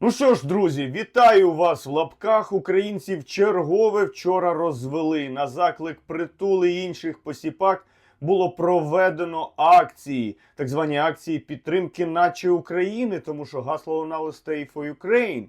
Ну що ж, друзі, вітаю вас в лапках. Українців чергове вчора розвели. На заклик притули інших посіпак було проведено акції, так звані акції підтримки, наче України, тому що гасло лунало Stay for Ukraine.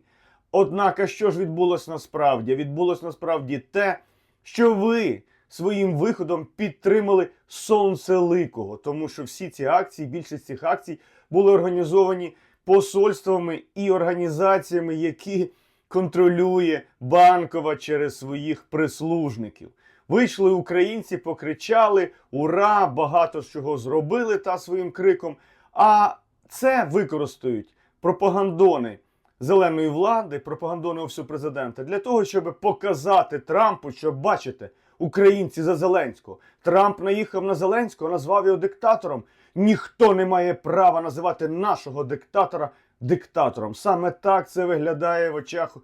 Однак, а що ж відбулось насправді? Відбулось насправді те, що ви своїм виходом підтримали сонцеликого, тому що всі ці акції, більшість цих акцій були організовані посольствами і організаціями, які контролює банкова через своїх прислужників. Вийшли українці, покричали Ура! Багато чого зробили та своїм криком. А це використають пропагандони зеленої влади, пропагандони офісу президента для того, щоб показати Трампу, що бачите, українці за Зеленського. Трамп наїхав на Зеленського, назвав його диктатором. Ніхто не має права називати нашого диктатора диктатором. Саме так це виглядає в очах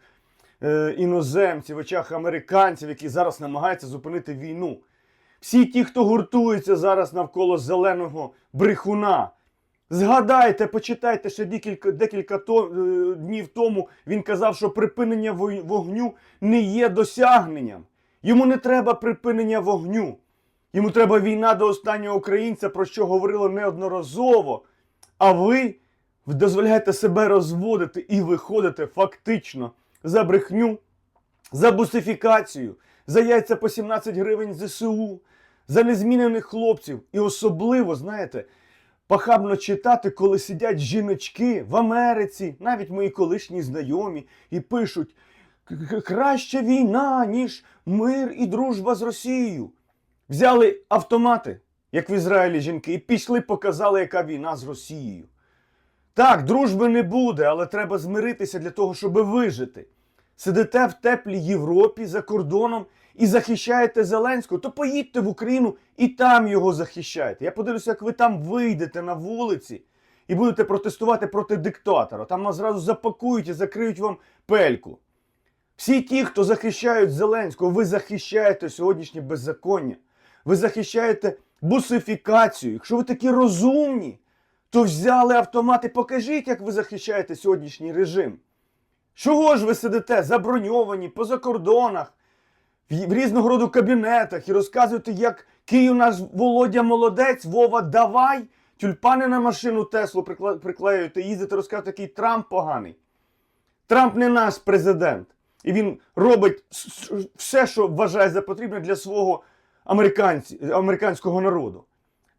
е, іноземців, в очах американців, які зараз намагаються зупинити війну. Всі ті, хто гуртується зараз навколо зеленого брехуна. Згадайте, почитайте, ще декілька, декілька то, е, днів тому він казав, що припинення вогню не є досягненням. Йому не треба припинення вогню. Йому треба війна до останнього українця, про що говорило неодноразово. А ви дозволяєте себе розводити і виходите фактично за брехню, за бусифікацію, за яйця по 17 гривень ЗСУ, за незмінених хлопців. І особливо, знаєте, пахабно читати, коли сидять жіночки в Америці, навіть мої колишні знайомі, і пишуть: «К- краща війна, ніж мир і дружба з Росією. Взяли автомати, як в Ізраїлі жінки, і пішли, показали, яка війна з Росією. Так, дружби не буде, але треба змиритися для того, щоб вижити. Сидите в теплій Європі за кордоном і захищаєте Зеленського, то поїдьте в Україну і там його захищайте. Я подивлюся, як ви там вийдете на вулиці і будете протестувати проти диктатора. Там вас зразу запакують і закриють вам пельку. Всі ті, хто захищають Зеленського, ви захищаєте сьогоднішнє беззаконня. Ви захищаєте бусифікацію. Якщо ви такі розумні, то взяли автомат і покажіть, як ви захищаєте сьогоднішній режим. Чого ж ви сидите заброньовані по закордонах, в різного роду кабінетах і розказуєте, як Київ наш Володя молодець, Вова, давай, тюльпани на машину Теслу приклеюєте, їздите, розказуєте, який Трамп поганий. Трамп не наш президент. І він робить все, що вважає за потрібне для свого американського народу.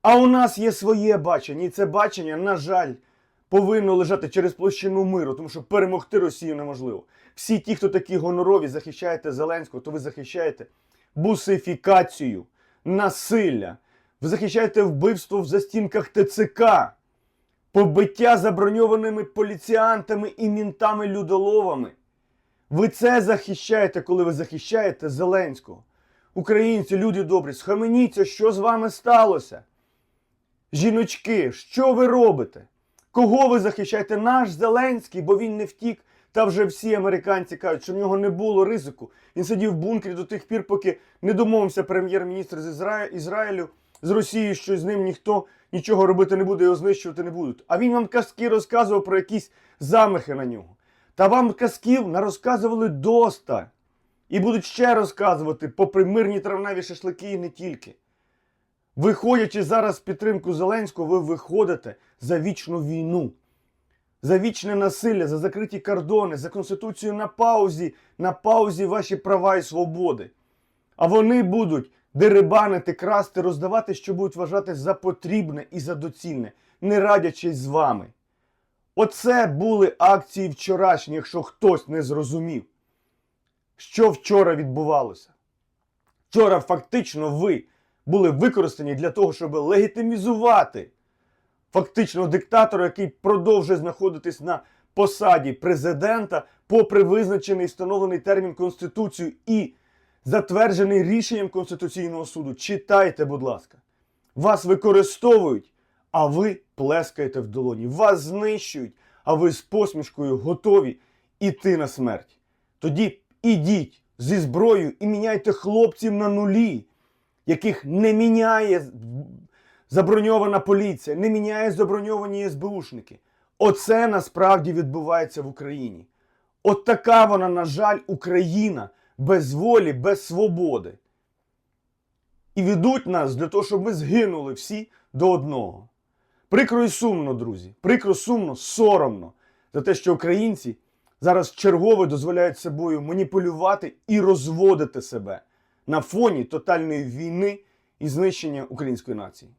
А у нас є своє бачення, і це бачення, на жаль, повинно лежати через площину миру, тому що перемогти Росію неможливо. Всі ті, хто такі гонорові, захищаєте Зеленського, то ви захищаєте бусифікацію, насилля. Ви захищаєте вбивство в застінках ТЦК, побиття заброньованими поліціантами і мінтами-людоловами. Ви це захищаєте, коли ви захищаєте Зеленського. Українці, люди добрі, схаменіться, що з вами сталося. Жіночки, що ви робите? Кого ви захищаєте? Наш Зеленський, бо він не втік. Та вже всі американці кажуть, що в нього не було ризику. Він сидів в бункері до тих пір, поки не домовився прем'єр-міністр з Ізра... Ізраїлю з Росії, що з ним ніхто нічого робити не буде, його знищувати не будуть. А він вам казки розказував про якісь замахи на нього. Та вам казків нарозказували доста. І будуть ще розказувати, попри мирні травневі шашлики і не тільки. Виходячи зараз в підтримку Зеленського, ви виходите за вічну війну, за вічне насилля, за закриті кордони, за конституцію на паузі, на паузі ваші права і свободи. А вони будуть дерибанити, красти, роздавати, що будуть вважати за потрібне і за доцільне, не радячись з вами. Оце були акції вчорашні, якщо хтось не зрозумів, що вчора відбувалося. Вчора фактично ви були використані для того, щоб легітимізувати фактично диктатора, який продовжує знаходитись на посаді президента, попри визначений встановлений термін Конституцією і затверджений рішенням Конституційного суду. Читайте, будь ласка. Вас використовують, а ви плескаєте в долоні. Вас знищують, а ви з посмішкою готові іти на смерть. Тоді ідіть зі зброєю і міняйте хлопців на нулі, яких не міняє заброньована поліція, не міняє заброньовані СБУшники. Оце насправді відбувається в Україні. От така вона, на жаль, Україна без волі, без свободи. І ведуть нас для того, щоб ми згинули всі до одного. Прикро і сумно, друзі. Прикро, сумно, соромно за те, що українці зараз чергове дозволяють собою маніпулювати і розводити себе на фоні тотальної війни і знищення української нації.